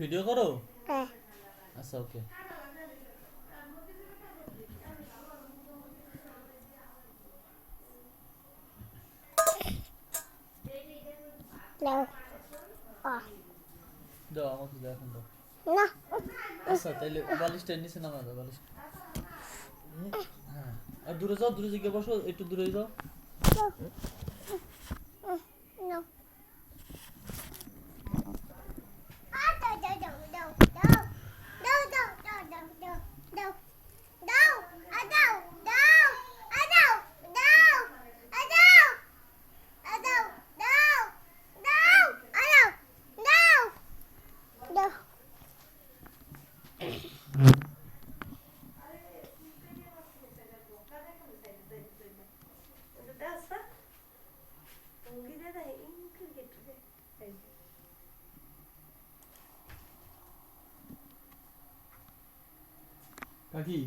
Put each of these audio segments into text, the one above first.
Video করো? হ্যাঁ। আচ্ছা ওকে। দাও। দাও আমাকে দাও এখন দাও। না। আচ্ছা তাইলে বালিশটা নিচে নামা দাও বালিশ। হ্যাঁ। আর দূরে যাও দূরে গিয়ে বসো একটু দূরে যাও। কাকি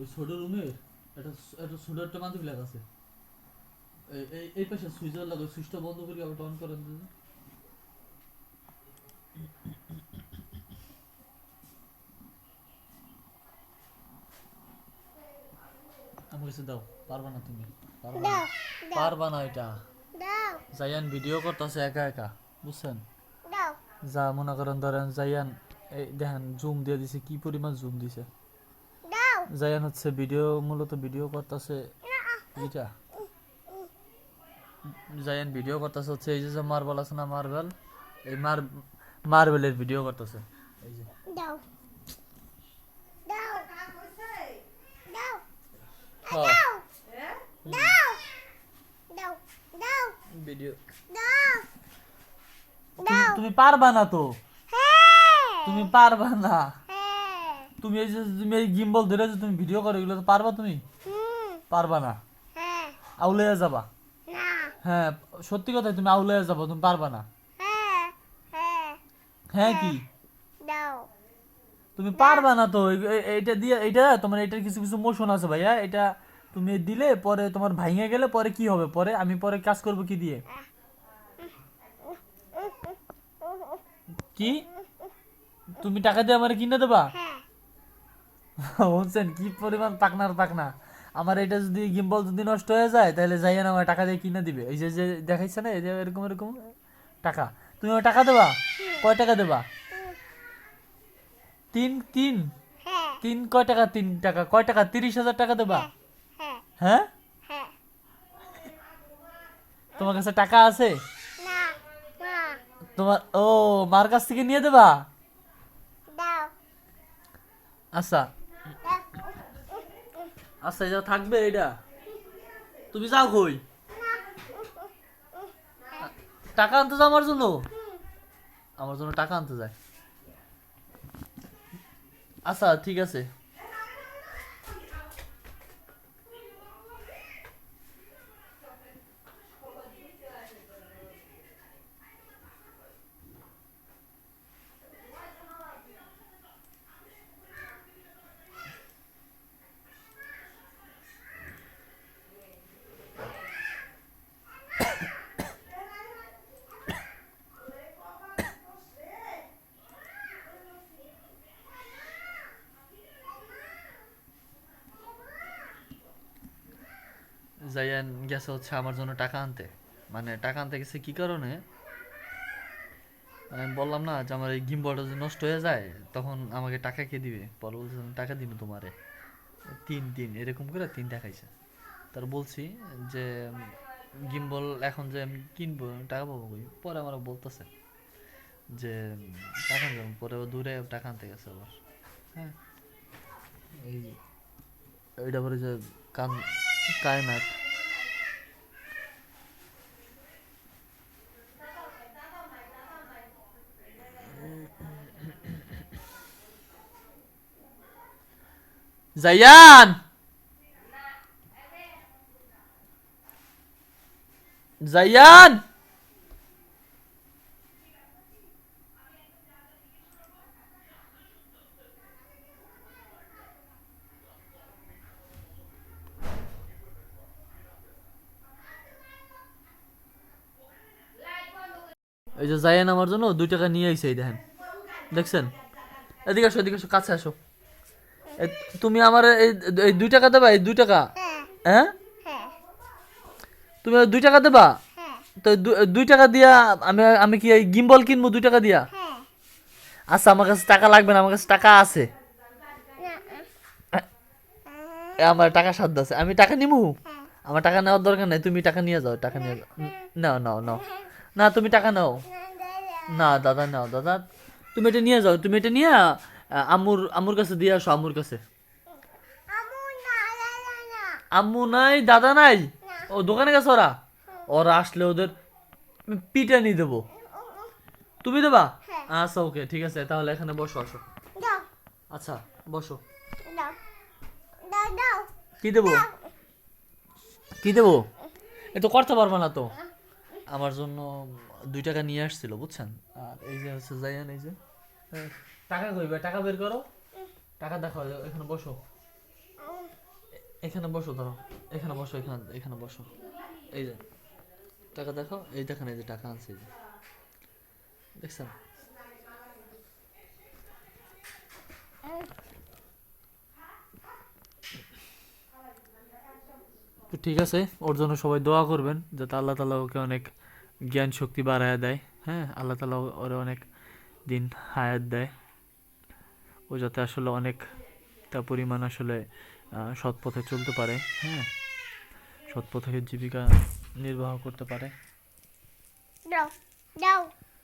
ওই ছোট রুমের একটা একটা ছোট একটা ফ্ল্যাগ আছে। এই এই পাশে সুইচার লাগো সুইচটা বন্ধ করে আবার অন করেন দিদি। আমার কাছে দাও পারবা না তুমি পারবা না পারবা না এটা। জায়ান ভিডিও করতেছে একা একা বুঝছেন? যা মনে করেন ধরেন জায়ান এই দেখেন জুম দিয়ে দিছে কি পরিমাণ জুম দিছে। জায়ান হচ্ছে ভিডিও মূলত ভিডিও করতেছে এইটা। জায়ান ভিডিও করতেছে হচ্ছে এই যে মার্বেল আছে না মার্বেল এই মার মার্বেলের ভিডিও করতেছে। এই যে। ভিডিও তুমি পারবা না তো? হ্যাঁ। তুমি পারবা না। তুমি এই যে তুমি এই গিম্বল ধরে যে তুমি ভিডিও করো এগুলো তো পারবা তুমি? পারবা না? হ্যাঁ। আউলেয়া যাবা? হ্যাঁ সত্যি কথা তুমি আউলেয়া যাবা তুমি পারবা না? হ্যাঁ হ্যাঁ। হ্যাঁ কি? তুমি পারবা না তো এই- দিয়ে এইটা তোমার এটার কিছু কিছু মোশন আছে ভাইয়া এটা তুমি দিলে পরে তোমার ভাঙে গেলে পরে কি হবে? পরে আমি পরে কাজ করব কি দিয়ে? কি? তুমি টাকা দিয়ে আমার কিনে দেবা? হ্যাঁ। বলছেন কি পরিমাণ পাকনার পাকনা? আমার এটা যদি গিম্বল যদি নষ্ট হয়ে যায় তাহলে যাইয়া না আমার টাকা দিয়ে কিনে দিবে। এই যে যে দেখাইছে না এই যে এরকম এরকম টাকা। তুমি আমার টাকা দেবা? কয় টাকা দেবা? তিন তিন। হ্যাঁ। তিন কয় টাকা তিন টাকা? কয় টাকা? তিরিশ হাজার টাকা দেবা? হ্যাঁ হ্যাঁ। হ্যাঁ? তোমার কাছে টাকা আছে? তোমার ও মার কাছ থেকে নিয়ে দেবা? আচ্ছা। আচ্ছা এটা থাকবে এটা। তুমি যাও কই? টাকা আনতে যাও আমার জন্য? আমার জন্য টাকা আনতে যায়। আচ্ছা ঠিক আছে। জায়ান গেছে হচ্ছে আমার জন্য টাকা আনতে। মানে টাকা আনতে গেছে কি কারণে? আমি বললাম না যে আমার এই গিম্বলটা যদি নষ্ট হয়ে যায় তখন আমাকে টাকা কে দিবে? পরে বলছে টাকা দিব তোমারে। তিন তিন এরকম করে তিন টাকাইছে তার বলছি যে গিম্বল এখন যে আমি কিনবো টাকা পাবো কই? পরে আমার বলতেছে যে টাকা দেবো পরে দূরে টাকা আনতে গেছে আবার। হ্যাঁ। এই এইটা পরে যে কান kaynak Zayan! Zayan! এই যে জায়ান আমার জন্য দুই টাকা নিয়ে এই দেখেন। দেখছেন? এদিকে আসো এদিকে আসো কাছে আসো। তুমি আমার এই দুই টাকা দেবা এই দুই টাকা? হ্যাঁ। হ্যাঁ? হ্যাঁ। তুমি দুই টাকা দেবা? হ্যাঁ। তো দুই টাকা দিয়া আমি আমি কি এই গিম্বল কিনবো দুই টাকা দিয়া? আচ্ছা আমার কাছে টাকা লাগবে না আমার কাছে টাকা আছে। আমার টাকা সাধ্য আছে। আমি টাকা হ্যাঁ। আমার টাকা নেওয়ার দরকার নাই তুমি টাকা নিয়ে যাও টাকা নিয়ে যাও। নাও নাও নাও। না, তুমি টাকা নাও। না, দাদা, নাও, দাদা। তুমি এটা নিয়ে যাও, তুমি এটা নিয়ে আমুর আম্মুর কাছে দিয়ে আসো আমুর কাছে। আম্মু নাই, দাদা নাই। ও দোকানে গেছে ওরা? ওরা আসলে ওদের পিটা নিয়ে দেবো। তুমি দেবা। আচ্ছা ওকে, ঠিক আছে, তাহলে এখানে বসো, আসো। আচ্ছা বসো। কি দেবো? কি দেবো? এ তো করতে পারব না তো। আমার জন্য দুই টাকা নিয়ে আসছিল বুঝছেন? আর এই যে হচ্ছে জায়ান এই যে। হ্যাঁ, টাকা কইবে টাকা বের করো। টাকা দেখো এখানে বসো। এখানে বসো ধরো। এখানে বসো এখানে এখানে বসো। এই যে টাকা দেখো এই দেখেন এই যে টাকা আনছে দেখছেন? তো ঠিক আছে, ওর জন্য সবাই দোয়া করবেন যাতে আল্লাহ তালা ওকে অনেক জ্ঞান শক্তি বাড়ায় দেয় হ্যাঁ? আল্লাহ তালা ওরে অনেক দিন হায়াত দেয়। ও যাতে আসলে অনেক তা পরিমাণ আসলে সৎ পথে চলতে পারে হ্যাঁ? সৎ পথে জীবিকা নির্বাহ করতে পারে।